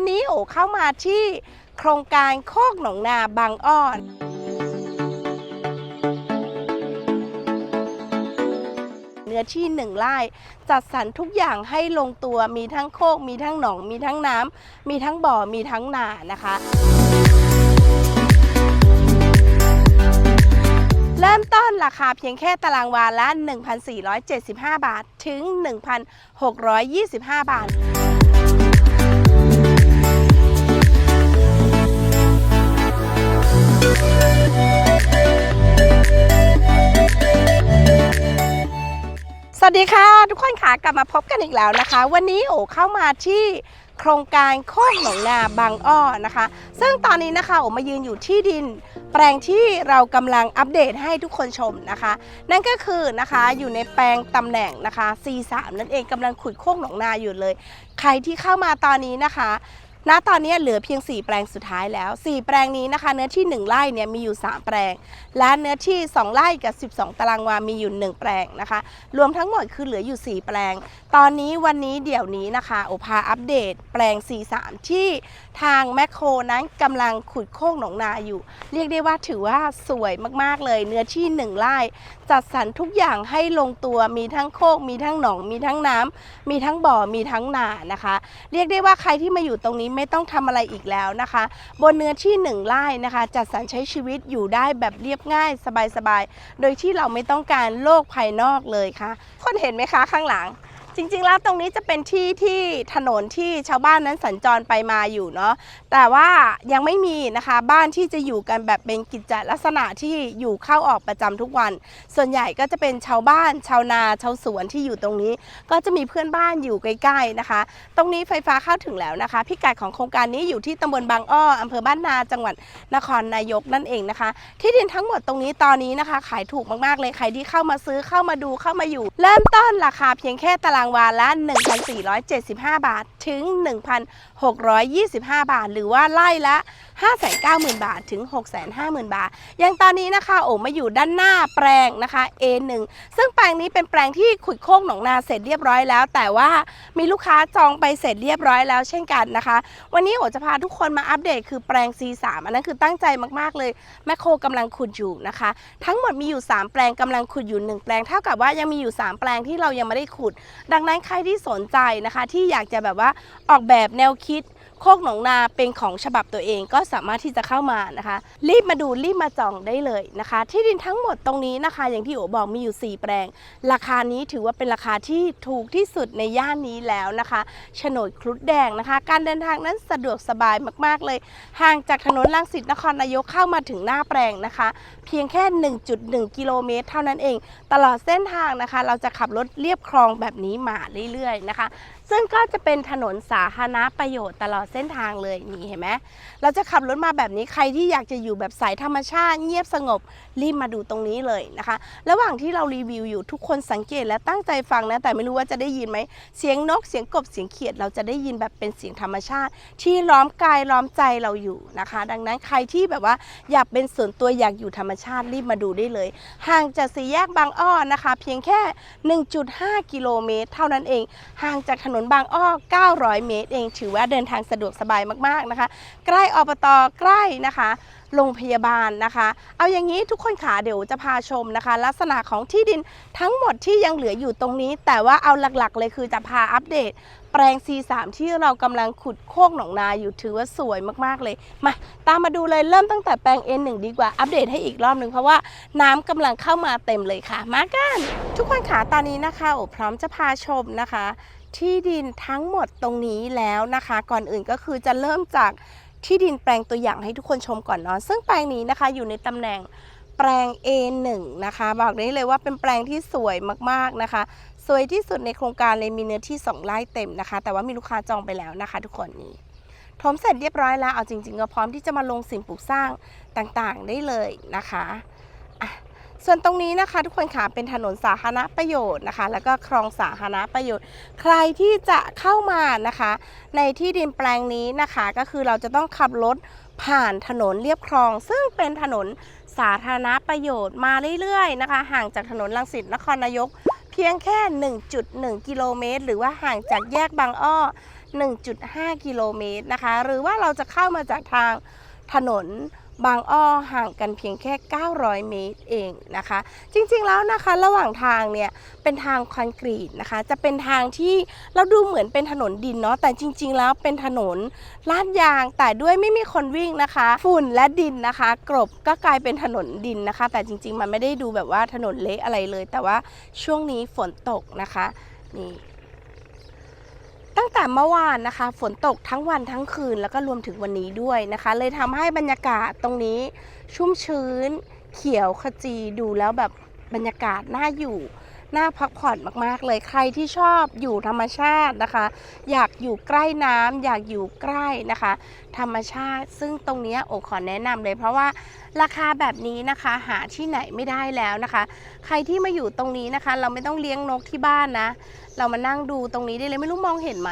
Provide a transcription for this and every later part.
วันนี้โอเข้ามาที่โครงการโคกหนองนาบางอ้อนเนื้อที่หนึ่งไร่จัดสรรทุกอย่างให้ลงตัวมีทั้งโคก มีทั้งหนอง มีทั้งน้ำมีทั้งบ่อมีทั้งนานะคะ เริ่มต้นราคาเพียงแค่ตารางวาละ 1,475 บาท ถึง 1,625 บาท วัสดีค่ะ ทุกคนค่ะกลับมาพบกันอีกแล้วนะคะ วันนี้โอเข้ามาที่โครงการโคกหนองนาบางอ้อนะคะ ซึ่งตอนนี้นะคะโอมายืนอยู่ที่ดิน แปลงที่เรากำลังอัปเดตให้ทุกคนชมนะคะ นั่นก็คือนะคะอยู่ในแปลงตำแหน่งนะคะ C3 นั่นเองกำลังขุดโคกหนองนาอยู่เลย ใครที่เข้ามาตอนนี้นะคะ ณตอนนี้เหลือเพียง 4 แปลงสุดท้ายแล้ว 4 แปลงนี้นะคะ เนื้อที่ 1ไร่เนี่ยมีอยู่ 3 แปลง และเนื้อที่ 2 ไร่กับ 12 ตารางวา มีอยู่ 1 แปลงนะคะ รวมทั้งหมดคือเหลืออยู่ 4 แปลง ตอนนี้วันนี้เดี๋ยวนี้นะคะ โอพาอัปเดต แปลง C3 ที่ทางแมคโครนั้นกำลังขุดโค้งหนองนาอยู่ เรียกได้ว่าถือว่าสวยมากๆเลย เนื้อที่ 1ไร่จัดสรรทุกอย่างให้ลงตัว มีทั้งโคก มีทั้งหนอง มีทั้งน้ำมีทั้งบ่อ มีทั้งนานะคะ เรียกได้ว่าใครที่มาอยู่ตรงนี้ไม่ต้องทำอะไรอีกแล้วนะคะ บนเนื้อที่ 1ไร่นะคะ จัดสรรใช้ชีวิตอยู่ได้แบบเรียบง่ายสบายๆ โดยที่เราไม่ต้องการโลกภายนอกเลยค่ะคนเห็นไหมคะข้างหลัง จริงๆแล้วตรงนี้จะเป็นที่ที่ถนนที่ชาวบ้านนั้นสัญจรไปมาอยู่เนาะแต่ว่ายังไม่มีนะคะบ้านที่จะอยู่กันแบบเป็นกิจลักษณะที่อยู่เข้าออกประจำทุกวัน ส่วนใหญ่ก็จะเป็นชาวบ้านชาวนาชาวสวนที่อยู่ตรงนี้ ก็จะมีเพื่อนบ้านอยู่ใกล้ๆนะคะ ตรงนี้ไฟฟ้าเข้าถึงแล้วนะคะ พิกัดของโครงการนี้อยู่ที่ตำบลบางอ้ออำเภอบ้านนาจังหวัดนครนายกนั่นเองนะคะ ที่ดินทั้งหมดตรงนี้ตอนนี้นะคะ ขายถูกมากๆเลยใครที่เข้ามาซื้อเข้ามาดูเข้ามาอยู่ เริ่มต้นราคาเพียงแค่ตารางวาละ 1,475 บาท ถึง 1,625 บาท หรือว่าไล่ละ 590,000 บาท ถึง 650,000 บาท อย่างตอนนี้นะคะ โอ๋มาอยู่ด้านหน้าแปลงนะคะ A1 ซึ่งแปลงนี้เป็นแปลงที่ขุดโค้งหนองนาเสร็จเรียบร้อยแล้ว แต่ว่ามีลูกค้าจองไปเสร็จเรียบร้อยแล้วเช่นกันนะคะ วันนี้โอ๋จะพาทุกคนมาอัปเดตคือแปลง C3 อันนั้นคือตั้งใจมากๆเลยแมคโครกำลังขุดอยู่นะคะ ทั้งหมดมีอยู่ 3 แปลงกำลังขุดอยู่ 1 แปลงเท่ากับว่ายังมีอยู่ 3 แปลงที่เรายังไม่ได้ขุดดังนั้นใครที่สนใจนะคะ ที่อยากจะแบบว่าออกแบบแนวคิดโคกหนองนาเป็นของฉบับตัวเองก็สามารถที่จะเข้ามานะคะ รีบมาดูรีบมาจองได้เลยนะคะ ที่ดินทั้งหมดตรงนี้นะคะ อย่างที่โอบอกมีอยู่ 4 แปลง ราคานี้ถือว่าเป็นราคาที่ถูกที่สุดในย่านนี้แล้วนะคะโฉนดครุฑแดงนะคะ การเดินทางนั้นสะดวกสบายมากๆเลย ห่างจากถนนลังสิตนครนายกเข้ามาถึงหน้าแปลงนะคะ เพียงแค่ 1.1 กิโลเมตร เท่านั้นเอง ตลอดเส้นทางนะคะ เราจะขับรถเลียบคลองแบบนี้มาเรื่อยๆนะคะ ซึ่งก็จะเป็นถนนสาธารณประโยชน์ตลอดเส้นทางเลยนี่เห็นไหมเราจะขับรถมาแบบนี้ใครที่อยากจะอยู่แบบสายธรรมชาติ เงียบสงบรีบมาดูตรงนี้เลยนะคะ ระหว่างที่เรารีวิวอยู่ทุกคนสังเกตและตั้งใจฟังนะแต่ไม่รู้ว่าจะได้ยินไหมเสียงนกเสียงกบเสียงเขียด เราจะได้ยินแบบเป็นเสียงธรรมชาติ ที่ล้อมกายล้อมใจเราอยู่นะคะ ดังนั้นใครที่แบบว่าอยากเป็นส่วนตัวอยากอยู่ธรรมชาติรีบมาดูได้เลย ห่างจากสี่แยกบางอ้อนะคะ เพียงแค่ 1.5 กิโลเมตร เท่านั้นเอง ห่างจากถนนบางอ้อ 900 เมตร เอง ถือว่าเดินทางสะดวกสบายมากๆนะคะ ใกล้อบตใกล้นะคะโรงพยาบาลนะคะ เอาอย่างนี้ทุกคนขาเดี๋ยวจะพาชมนะคะ ลักษณะของที่ดินทั้งหมดที่ยังเหลืออยู่ตรงนี้ แต่ว่าเอาหลักๆ เลยคือจะพาอัปเดต แปลง C3 ที่เรากำลังขุดโคกหนองนาอยู่ถือว่าสวยมากๆเลย มาตามมาดูเลยเริ่มตั้งแต่แปลง N1 ดีกว่าอัปเดตให้อีกรอบหนึ่งเพราะว่าน้ำกำลังเข้ามาเต็มเลยค่ะมากัน ทุกคนขาตอนนี้นะคะโอพร้อมจะพาชมนะคะ ที่ดินทั้งหมดตรงนี้แล้วนะคะ ก่อนอื่นก็คือจะเริ่มจากที่ดินแปลงตัวอย่างให้ทุกคนชมก่อนเนาะซึ่งแปลงนี้นะคะอยู่ในตำแหน่งแปลง A1 นะคะ บอกได้เลยว่าเป็นแปลงที่สวยมากๆนะคะ สวยที่สุดในโครงการเลยมีเนื้อที่ 2 ไร่เต็มนะคะ แต่ว่ามีลูกค้าจองไปแล้วนะคะ ทุกคนนี้ถมเสร็จเรียบร้อยแล้วเอาจริงๆก็พร้อมที่จะมาลงสิ่งปลูกสร้างต่างๆได้เลยนะคะส่วนตรงนี้นะคะทุกคนค่ะเป็นถนนสาธารณประโยชน์นะคะ แล้วก็คลองสาธารณประโยชน์ ใครที่จะเข้ามานะคะ ในที่ดินแปลงนี้นะคะ ก็คือเราจะต้องขับรถผ่านถนนเรียบคลอง ซึ่งเป็นถนนสาธารณประโยชน์มาเรื่อยๆนะคะ ห่างจากถนนลังสิตนครนายก พียงแค่ 1.1 กิโลเมตร หรือว่าห่างจากแยกบางอ้อ 1.5 กิโลเมตรนะคะ หรือว่าเราจะเข้ามาจากทางถนน บางอ้อห่างกันเพียงแค่ 900 เมตรเองนะคะ จริงๆแล้วนะคะระหว่างทางเนี่ยเป็นทางคอนกรีตนะคะ จะเป็นทางที่เราดูเหมือนเป็นถนนดินเนาะแต่จริง ๆ แล้วเป็นถนนลาดยางแต่ด้วยไม่มีคนวิ่งนะคะ ฝุ่นและดินนะคะ กรบก็กลายเป็นถนนดินนะคะ แต่จริง ๆ มันไม่ได้ดูแบบว่าถนนเละอะไรเลย แต่ว่าช่วงนี้ฝนตกนะคะนี่ ตั้งแต่เมื่อวานนะคะ ฝนตกทั้งวันทั้งคืนแล้วก็รวมถึงวันนี้ด้วยนะคะ เลยทำให้บรรยากาศตรงนี้ชุ่มชื้น เขียวขจีดูแล้วแบบบรรยากาศน่าอยู่ น่าพักผ่อนมากๆ เลยใครที่ชอบอยู่ธรรมชาตินะคะ อยากอยู่ใกล้น้ำอยากอยู่ใกล้นะคะ ธรรมชาติ ซึ่งตรงนี้โอขอแนะนำเลย เพราะว่าราคาแบบนี้นะคะหาที่ไหนไม่ได้แล้วนะคะ ใครที่มาอยู่ตรงนี้นะคะ เราไม่ต้องเลี้ยงนกที่บ้านนะ เรามานั่งดูตรงนี้ได้เลยไม่รู้มองเห็นไหม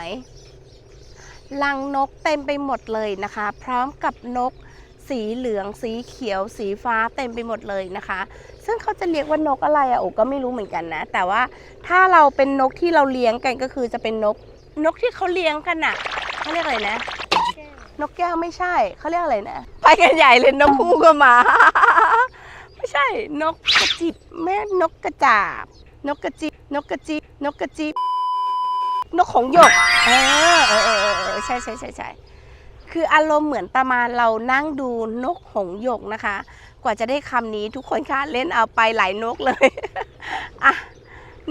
ลังนกเต็มไปหมดเลยนะคะ พร้อมกับนกสีเหลืองสีเขียว สีฟ้าเต็มไปหมดเลยนะคะ ซึ่งเขาจะเรียกว่านกอะไรอะโอก็ไม่รู้เหมือนกันนะ แต่ว่าถ้าเราเป็นนกที่เราเลี้ยงกันก็คือจะเป็นนก นกที่เขาเลี้ยงกันอะเขาเรียกอะไรนะ นกแก้วไม่ใช่เขาเรียกอะไรนะไปกันใหญ่เลยนกคู่ก็มา ไม่ใช่ นกกระจิบแม่นกกระจาบ นกกระจิบนกกระจิบนกกระจิบนกของหยกเออเออเออเออเออใช่ใช่ใช่ใช่คืออารมณ์เหมือนประมาณเรานั่งดูนกหงส์หยกนะคะ กว่าจะได้คำนี้ทุกคนคะเล่นเอาไปหลายนกเลยอะ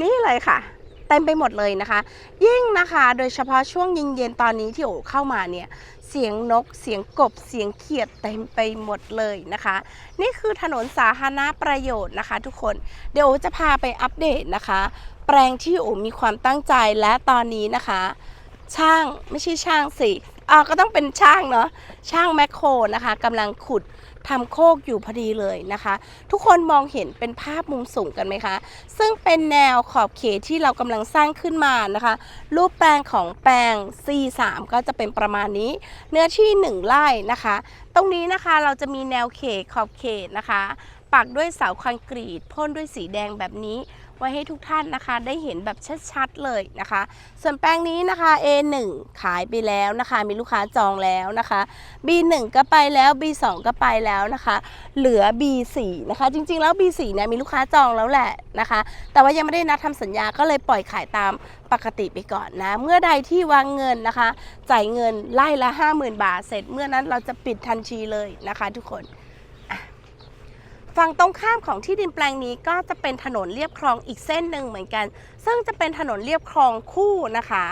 นี่เลยค่ะเต็มไปหมดเลยนะคะ ยิ่งนะคะโดยเฉพาะช่วงเย็นๆตอนนี้ที่โอเข้ามาเนี่ยเสียงนกเสียงกบเสียงเขียดเต็มไปหมดเลยนะคะ นี่คือถนนสาธารณประโยชน์นะคะ ทุกคนเดี๋ยวโอจะพาไปอัปเดตนะคะ แปลงที่โอมีความตั้งใจและตอนนี้นะคะ ช่างไม่ใช่ช่างสิอ่าก็ต้องเป็นช่างเนาะช่างแมคโครนะคะกำลังขุด ทำโคกอยู่พอดีเลยนะคะ ทุกคนมองเห็นเป็นภาพมุมสูงกันไหมคะ ซึ่งเป็นแนวขอบเขตที่เรากำลังสร้างขึ้นมานะคะ รูปแปลงของแปลง C3 ก็จะเป็นประมาณนี้ เนื้อที่ 1ไร่นะคะ ตรงนี้นะคะเราจะมีแนวเขตขอบเขตนะคะ ปักด้วยเสาคอนกรีตพ่นด้วยสีแดงแบบนี้ ไว้ให้ทุกท่านนะคะได้เห็นแบบชัดๆเลยนะคะ ส่วนแปลงนี้นะคะ A1 ขายไปแล้วนะคะ มีลูกค้าจองแล้วนะคะ B1 ก็ไปแล้ว B2 ก็ไปแล้วนะคะ เหลือ B4 นะคะ จริงๆแล้ว B4 เนี่ยมีลูกค้าจองแล้วแหละนะคะ แต่ว่ายังไม่ได้นัดทำสัญญาก็เลยปล่อยขายตามปกติไปก่อนนะ เมื่อใดที่วางเงินนะคะ จ่ายเงินไล่ละ 50,000 บาทเสร็จ เมื่อนั้นเราจะปิดทันทีเลยนะคะ ทุกคน ฝั่งตรงข้ามของที่ดินแปลงนี้ก็จะเป็นถนนเรียบคลองอีกเส้นหนึ่งเหมือนกัน ซึ่งจะเป็นถนนเรียบคลองคู่นะคะ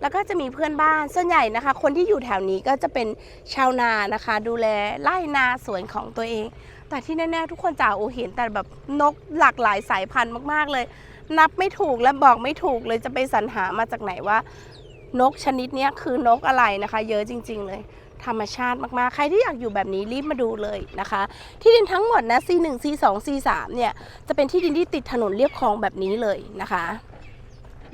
แล้วก็จะมีเพื่อนบ้านส่วนใหญ่นะคะ คนที่อยู่แถวนี้ก็จะเป็นชาวนานะคะ ดูแลไร่นาสวนของตัวเอง แต่ที่แน่ๆทุกคนจ๋าโอเห็นแต่แบบนกหลากหลายสายพันธุ์มากๆเลย นับไม่ถูกและบอกไม่ถูกเลยจะไปสรรหามาจากไหนว่านกชนิดนี้คือนกอะไรนะคะ เยอะจริง ๆ เลย ธรรมชาติมากๆ ใครที่อยากอยู่แบบนี้รีบมาดูเลยนะคะ ที่ดินทั้งหมดนะ C1 C2 C3 เนี่ยจะเป็นที่ดินที่ติดถนนเรียบคลองแบบนี้เลยนะคะ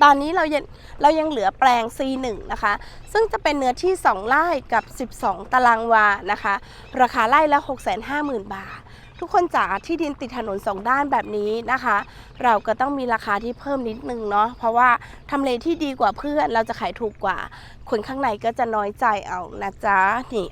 ตอนนี้เรายังเรายังเหลือแปลง C1 นะคะ ซึ่งจะเป็นเนื้อที่ 2 ไร่กับ 12 ตารางวานะคะ ราคาไร่ละ 650,000 บาท ทุกคนจ๋าที่ดินติดถนนสองด้านแบบนี้นะคะ เราก็ต้องมีราคาที่เพิ่มนิดนึงเนาะเพราะว่าทำเลที่ดีกว่าเพื่อนเราจะขายถูกกว่า คนข้างในก็จะน้อยใจเอานะจ๊ะนี่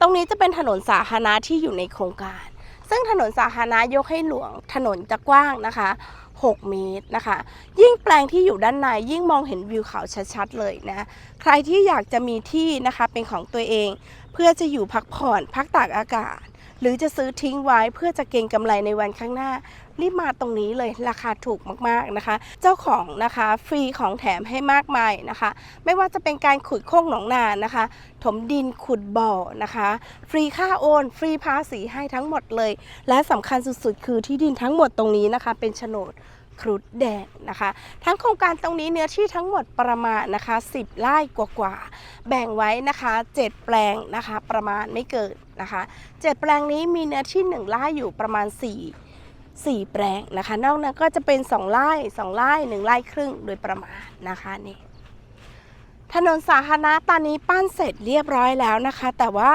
ตรงนี้จะเป็นถนนสาธารณะที่อยู่ในโครงการ ซึ่งถนนสาธารณะยกให้หลวงถนนจะกว้างนะคะ 6 เมตรนะคะ ยิ่งแปลงที่อยู่ด้านในยิ่งมองเห็นวิวเขาชัดๆเลยนะ ใครที่อยากจะมีที่นะคะเป็นของตัวเอง เพื่อจะอยู่พักผ่อนพักตากอากาศ หรือจะซื้อทิ้งไว้เพื่อจะเก็งกำไรในวันข้างหน้า รีบมาตรงนี้เลยราคาถูกมากๆนะคะ เจ้าของนะคะฟรีของแถมให้มากมายนะคะ ไม่ว่าจะเป็นการขุดโค้งหนองนานะคะ ถมดินขุดบ่อนะคะ ฟรีค่าโอน ฟรีภาษีให้ทั้งหมดเลย และสำคัญสุดๆ คือที่ดินทั้งหมดตรงนี้นะคะ เป็นโฉนด ครุฑแดงนะคะ ทั้งโครงการตรงนี้เนื้อที่ทั้งหมดประมาณนะคะ 10ไร่กว่าๆแบ่งไว้นะคะ 7 แปลงนะคะ ประมาณไม่เกินนะคะ 7 แปลงนี้มีเนื้อที่1ไร่อยู่ประมาณ 4 4 แปลงนะคะ นอกนั้นก็จะเป็น 2 ไร่2ไร่1ไร่ครึ่งโดยประมาณนะคะนี่ถนนสาธารณะตอนนี้ปั้นเสร็จเรียบร้อยแล้วนะคะ แต่ว่า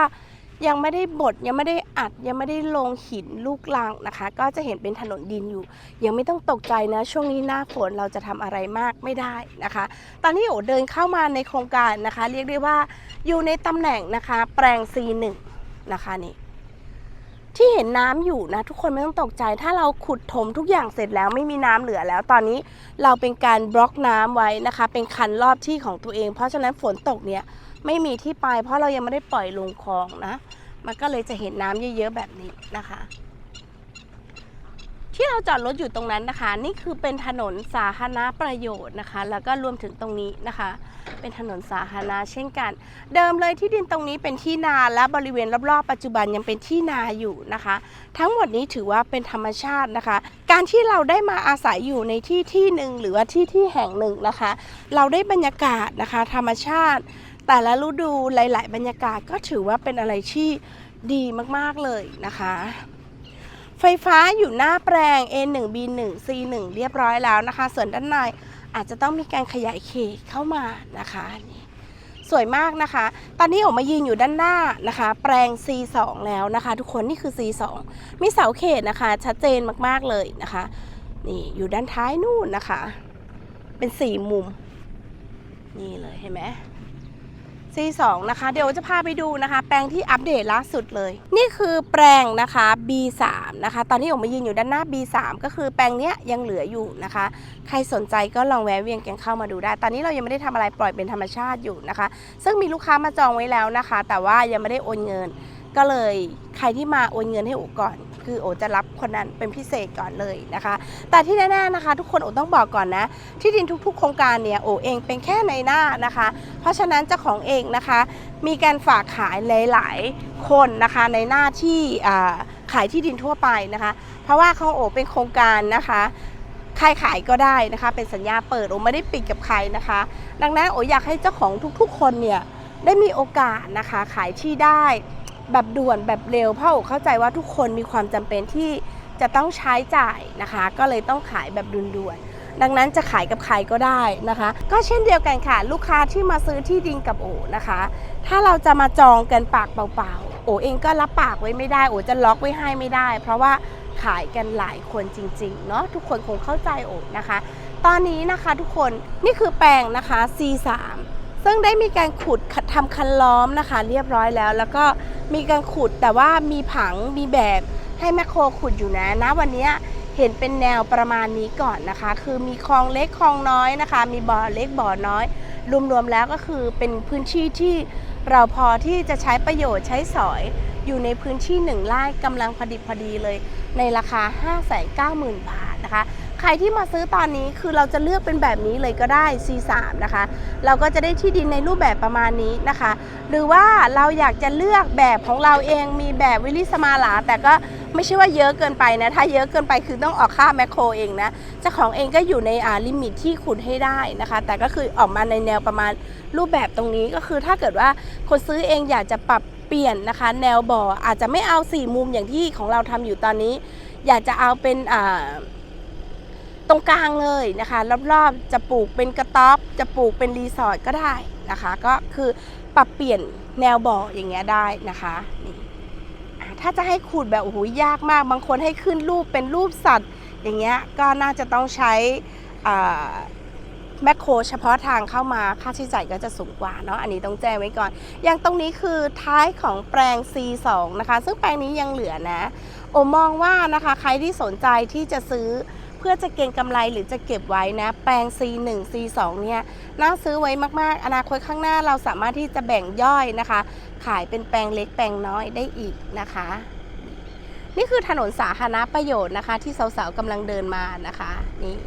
ยังไม่ได้บดยังไม่ได้อัดยังไม่ได้ลงหินลูกลังนะคะ ก็จะเห็นเป็นถนนดินอยู่ ยังไม่ต้องตกใจนะช่วงนี้หน้าฝนเราจะทำอะไรมากไม่ได้นะคะ ตอนนี้โอเดินเข้ามาในโครงการนะคะ เรียกได้ว่าอยู่ในตำแหน่งนะคะ แปลง C1 นะคะนี่ เห็นน้ำอยู่นะ ทุกคนไม่ต้องตกใจ ถ้าเราขุดถมทุกอย่างเสร็จแล้วไม่มีน้ำเหลือแล้ว ตอนนี้เราเป็นการบล็อกน้ำไว้นะคะ เป็นคันรอบที่ของตัวเอง เพราะฉะนั้นฝนตกเนี่ยไม่มีที่ไป เพราะเรายังไม่ได้ปล่อยลงคลองนะ มันก็เลยจะเห็นน้ำเยอะๆแบบนี้นะคะ ที่เราจอดรถอยู่ตรงนั้นนะคะ นี่คือเป็นถนนสาธารณประโยชน์นะคะ แล้วก็รวมถึงตรงนี้นะคะ เป็นถนนสาธารณะเช่นกัน เดิมเลยที่ดินตรงนี้เป็นที่นาและบริเวณรอบๆปัจจุบันยังเป็นที่นาอยู่นะคะ ทั้งหมดนี้ถือว่าเป็นธรรมชาตินะคะ การที่เราได้มาอาศัยอยู่ในที่ที่หนึ่งหรือว่าที่ที่แห่งหนึ่งนะคะ เราได้บรรยากาศนะคะ ธรรมชาติ แต่ละฤดูหลาย ๆ บรรยากาศก็ถือว่าเป็นอะไรที่ดีมากๆเลยนะคะ ไฟฟ้าอยู่หน้าแปลง A1 B1 C1 เรียบร้อยแล้วนะคะ ส่วนด้านในอาจจะต้องมีการขยายเขตเข้ามานะคะนี่สวยมากนะคะ ตอนนี้ออกมายืนอยู่ด้านหน้านะคะ แปลง C2 แล้วนะคะ ทุกคนนี่คือ C2 มีเสาเขตนะคะ ชัดเจนมากๆเลยนะคะ นี่อยู่ด้านท้ายนู่นนะคะ เป็นสี่มุม นี่เลยเห็นไหม C2 นะคะ เดี๋ยวจะพาไปดูนะคะ แปลงที่อัปเดตล่าสุดเลย นี่คือแปลงนะคะ B3 นะคะ ตอนนี้ผมมายืนอยู่ด้านหน้า B3 ก็คือแปลงเนี้ยยังเหลืออยู่นะคะ ใครสนใจก็ลองแวะเวียนกันเข้ามาดูได้ ตอนนี้เรายังไม่ได้ทำอะไรปล่อยเป็นธรรมชาติอยู่นะคะ ซึ่งมีลูกค้ามาจองไว้แล้วนะคะ แต่ว่ายังไม่ได้โอนเงิน ก็เลยใครที่มาโอนเงินให้โอก่อน คือโอจะรับคนนั้นเป็นพิเศษก่อนเลยนะคะ แต่ที่แน่ๆนะคะ ทุกคนโอต้องบอกก่อนนะ ที่ดินทุกๆ โครงการเนี่ยโอเองเป็นแค่ในหน้านะคะ เพราะฉะนั้นเจ้าของเองนะคะ มีการฝากขายหลายๆ คนนะคะในหน้าที่ขายที่ดินทั่วไปนะคะ เพราะว่าของโอเป็นโครงการนะคะใครขายก็ได้นะคะ เป็นสัญญาเปิดโอไม่ได้ปิดกับใครนะคะ ดังนั้นโออยากให้เจ้าของทุกๆ คนเนี่ยได้มีโอกาสนะคะขายที่ได้ แบบด่วนแบบเร็วเพราะโอเข้าใจว่าทุกคนมีความจำเป็นที่จะต้องใช้จ่ายนะคะ ก็เลยต้องขายแบบด่วนๆดังนั้นจะขายกับใครก็ได้นะคะ ก็เช่นเดียวกันค่ะ ลูกค้าที่มาซื้อที่ดินกับโอนะคะ ถ้าเราจะมาจองกันปากเปล่าๆโอเองก็รับปากไว้ไม่ได้โอจะล็อกไว้ให้ไม่ได้ เพราะว่าขายกันหลายคนจริงๆเนาะทุกคนคงเข้าใจโอนะคะ ตอนนี้นะคะทุกคนนี่คือแปลงนะคะ C3 ซึ่งได้มีการขุดทำคันล้อมนะคะ เรียบร้อยแล้ว แล้วก็มีการขุดแต่ว่ามีผังมีแบบให้แมคโครขุดอยู่นะนะวันนี้เห็นเป็นแนวประมาณนี้ก่อนนะคะ คือมีคลองเล็กคลองน้อยนะคะ มีบ่อเล็กบ่อน้อย รวมๆแล้วก็คือเป็นพื้นที่ที่เราพอที่จะใช้ประโยชน์ใช้สอยอยู่ในพื้นที่หนึ่งไร่กำลังพอดิบพอดีเลย ในราคา 590,000 บาทนะคะ ใครที่มาซื้อตอนนี้คือเราจะเลือกเป็นแบบนี้เลยก็ได้ C3 นะคะ เราก็จะได้ที่ดินในรูปแบบประมาณนี้นะคะ หรือว่าเราอยากจะเลือกแบบของเราเองมีแบบวิลิสมาลาแต่ก็ไม่ใช่ว่าเยอะเกินไปนะ ถ้าเยอะเกินไปคือต้องออกค่าแมคโครเองนะเจ้าของเองก็อยู่ในอ่าลิมิตที่ขุดให้ได้นะคะ แต่ก็คือออกมาในแนวประมาณรูปแบบตรงนี้ก็คือถ้าเกิดว่าคนซื้อเองอยากจะปรับเปลี่ยนนะคะ แนวบ่ออาจจะไม่เอาสี่มุมอย่างที่ของเราทำอยู่ตอนนี้ อยากจะเอาเป็นอ่า ตรงกลางเลยนะคะรอบๆจะปลูกเป็นกระต๊อบจะปลูกเป็นรีสอร์ทก็ได้นะคะ ก็คือปรับเปลี่ยนแนวบ่ออย่างเงี้ยได้นะคะนี่ถ้าจะให้ขูดแบบโอ้โหยากมาก บางคนให้ขึ้นรูปเป็นรูปสัตว์ อย่างเงี้ยก็น่าจะต้องใช้แมคโครเฉพาะทางเข้ามาค่าใช้จ่ายก็จะสูงกว่าเนาะอันนี้ต้องแจ้งไว้ก่อน อย่างตรงนี้คือท้ายของแปลง C2 นะคะ ซึ่งแปลงนี้ยังเหลือนะ โอมองว่านะคะใครที่สนใจที่จะซื้อ เพื่อจะเก็งกำไรหรือจะเก็บไว้นะ แปลง C1 C2 เนี่ยน่าซื้อไว้มากๆ อนาคตข้างหน้าเราสามารถที่จะแบ่งย่อยนะคะ ขายเป็นแปลงเล็กแปลงน้อยได้อีกนะคะ นี่คือถนนสาธารณประโยชน์นะคะ ที่สาวๆกำลังเดินมานะคะนี่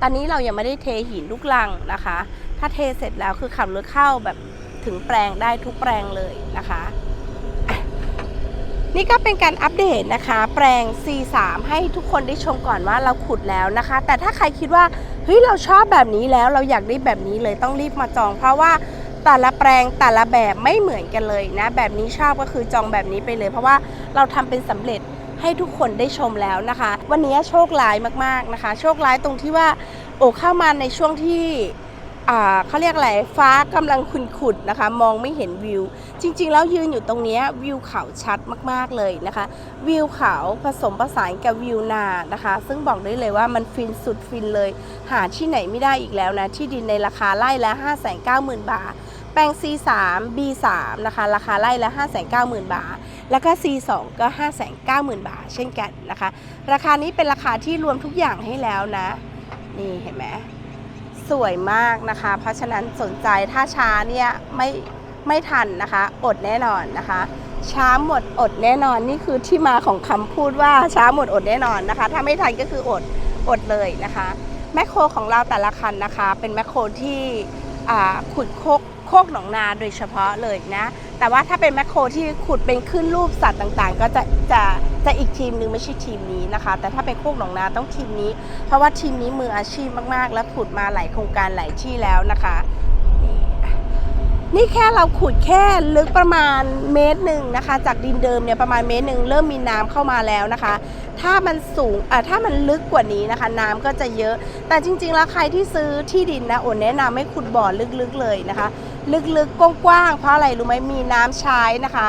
ตอนนี้เรายังไม่ได้เทหินลูกลังนะคะ ถ้าเทเสร็จแล้วคือขับรถเข้าแบบถึงแปลงได้ทุกแปลงเลยนะคะ นี่ก็เป็นการอัปเดตนะคะ แปลง C3 ให้ทุกคนได้ชมก่อนว่าเราขุดแล้วนะคะ แต่ถ้าใครคิดว่าเฮ้ยเราชอบแบบนี้แล้วเราอยากได้แบบนี้เลยต้องรีบมาจอง เพราะว่าแต่ละแปลงแต่ละแบบไม่เหมือนกันเลยนะ แบบนี้ชอบก็คือจองแบบนี้ไปเลย เพราะว่าเราทำเป็นสำเร็จให้ทุกคนได้ชมแล้วนะคะ วันนี้โชคร้ายมากๆนะคะ โชคร้ายตรงที่ว่าโอเข้ามาในช่วงที่ เขาเรียกอะไรฟ้ากำลังขุ่นๆนะคะ มองไม่เห็นวิว จริง ๆ แล้วยืนอยู่ตรงนี้วิวเขาชัดมากๆเลยนะคะ วิวเขาผสมผสานกับวิวนานะคะ ซึ่งบอกได้เลยว่ามันฟินสุดฟินเลย หาที่ไหนไม่ได้อีกแล้วนะ ที่ดินในราคาไร่ละ590,000 บาท แปลง C3 B3 นะคะ ราคาไร่ละ590,000 บาท แล้วก็ C2 ก็ 590,000 บาท เช่นกันนะคะ ราคานี้เป็นราคาที่รวมทุกอย่างให้แล้วนะ นี่เห็นไหม สวยมากนะคะ เพราะฉะนั้นสนใจถ้าช้าเนี่ยไม่ไม่ทันนะคะ อดแน่นอนนะคะ ช้าหมดอดแน่นอนนี่คือที่มาของคำพูดว่าช้าหมดอดแน่นอนนะคะ ถ้าไม่ทันก็คืออดอดเลยนะคะแมคโครของเราแต่ละคันนะคะ เป็นแมคโครที่ขุดโคกโคกหนองนาโดยเฉพาะเลยนะ แต่ว่าถ้าเป็นแมคโครที่ขุดเป็นขึ้นรูปสัตว์ต่างๆ ก็จะจะจะอีกทีมหนึ่งไม่ใช่ทีมนี้นะคะ แต่ถ้าเป็นโคกหนองนาต้องทีมนี้ เพราะว่าทีมนี้มืออาชีพมากๆ และขุดมาหลายโครงการหลายที่แล้วนะคะนี่แค่เราขุดแค่ลึกประมาณเมตรหนึ่งนะคะ จากดินเดิมเนี่ยประมาณเมตรหนึ่งเริ่มมีน้ำเข้ามาแล้วนะคะ ถ้ามันสูงอะถ้ามันลึกกว่านี้นะคะ น้ำก็จะเยอะ แต่จริง ๆ แล้วใครที่ซื้อที่ดินนะโอนแนะนำให้ขุดบ่อลึกๆเลยนะคะ ลึกๆกว้างๆเพราะอะไรรู้ไหมมีน้ำใช้นะคะ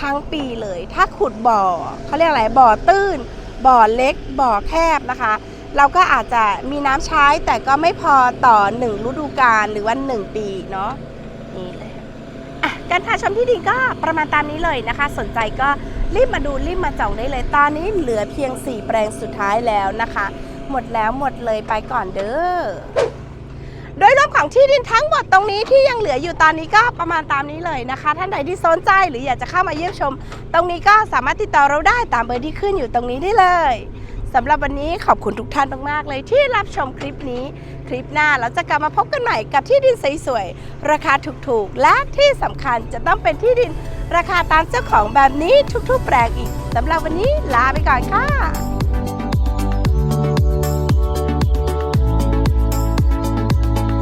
ทั้งปีเลย ถ้าขุดบ่อเขาเรียกอะไรบ่อตื้น บ่อเล็ก บ่อแคบนะคะ เราก็อาจจะมีน้ำใช้แต่ก็ไม่พอต่อหนึ่งฤดูกาลหรือว่าหนึ่งปีเนาะนี่เลยอะการถ่ายชมที่ดินก็ประมาณตามนี้เลยนะคะ สนใจก็รีบมาดูรีบมาจองได้เลยตอนนี้เหลือเพียง 4 แปลงสุดท้ายแล้วนะคะ หมดแล้วหมดเลยไปก่อนเด้อ โดยรวมของที่ดินทั้งหมดตรงนี้ที่ยังเหลืออยู่ตอนนี้ก็ประมาณตามนี้เลยนะคะ ท่านใดที่สนใจหรืออยากจะเข้ามาเยี่ยมชม ตรงนี้ก็สามารถติดต่อเราได้ตามเบอร์ที่ขึ้นอยู่ตรงนี้ได้เลยสำหรับวันนี้ขอบคุณทุกท่านมากๆเลยที่รับชมคลิปนี้ คลิปหน้าเราจะกลับมาพบกันใหม่กับที่ดินสวยๆราคาถูกๆ และที่สำคัญจะต้องเป็นที่ดินราคาตามเจ้าของแบบนี้ทุกๆ แปลงอีกสำหรับวันนี้ลาไปก่อนค่ะ